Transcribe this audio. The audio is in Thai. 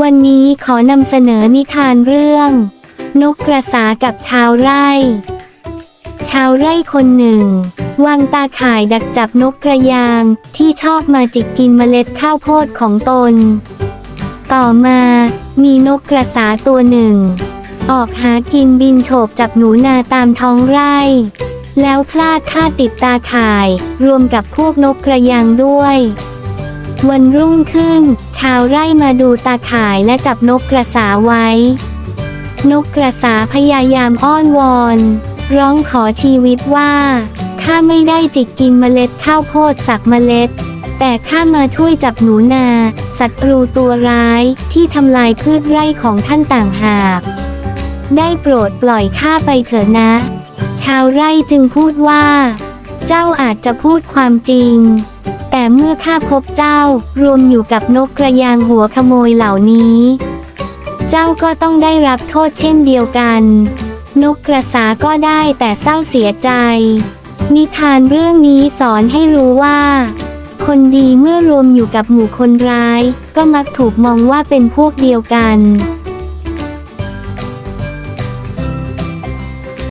วันนี้ขอนำเสนอนิทานเรื่อง นกกระสากับชาวไร่ ชาวไร่คนหนึ่ง วางตาข่ายดักจับนกกระยางที่ชอบมาจิกกินเมล็ดข้าวโพดของตน ต่อมามีนกกระสาตัวหนึ่ง ออกหากินบินโฉบจับหนูนาตามท้องไร่ แล้วพลาดท่าติดตาข่าย รวมกับพวกนกกระยางด้วย วันรุ่งขึ้น ชาวไร่มาดูตาข่ายและจับนกกระสาไว้ นกกระสาพยายามอ้อนวอน ร้องขอชีวิตว่าข้าไม่ได้จิกกินเมล็ดข้าวโพดสักเมล็ด แต่ข้ามาช่วยจับหนูนาศัตว์รูตัวร้ายที่ทำลายพืชไร่ของท่านต่างหาก ได้โปรดปล่อยข้าไปเถอะนะ ชาวไร่จึงพูดว่า เจ้าอาจจะพูดความจริง แต่เมื่อข้าพบเจ้า รวมอยู่กับนกกระยางหัวขโมยเหล่านี้ เจ้าก็ต้องได้รับโทษเช่นเดียวกัน นกกระสาก็ได้แต่เศร้าเสียใจ นิทานเรื่องนี้สอนให้รู้ว่า คนดีเมื่อรวมอยู่กับหมู่คนร้าย ก็มักถูกมองว่าเป็นพวกเดียวกัน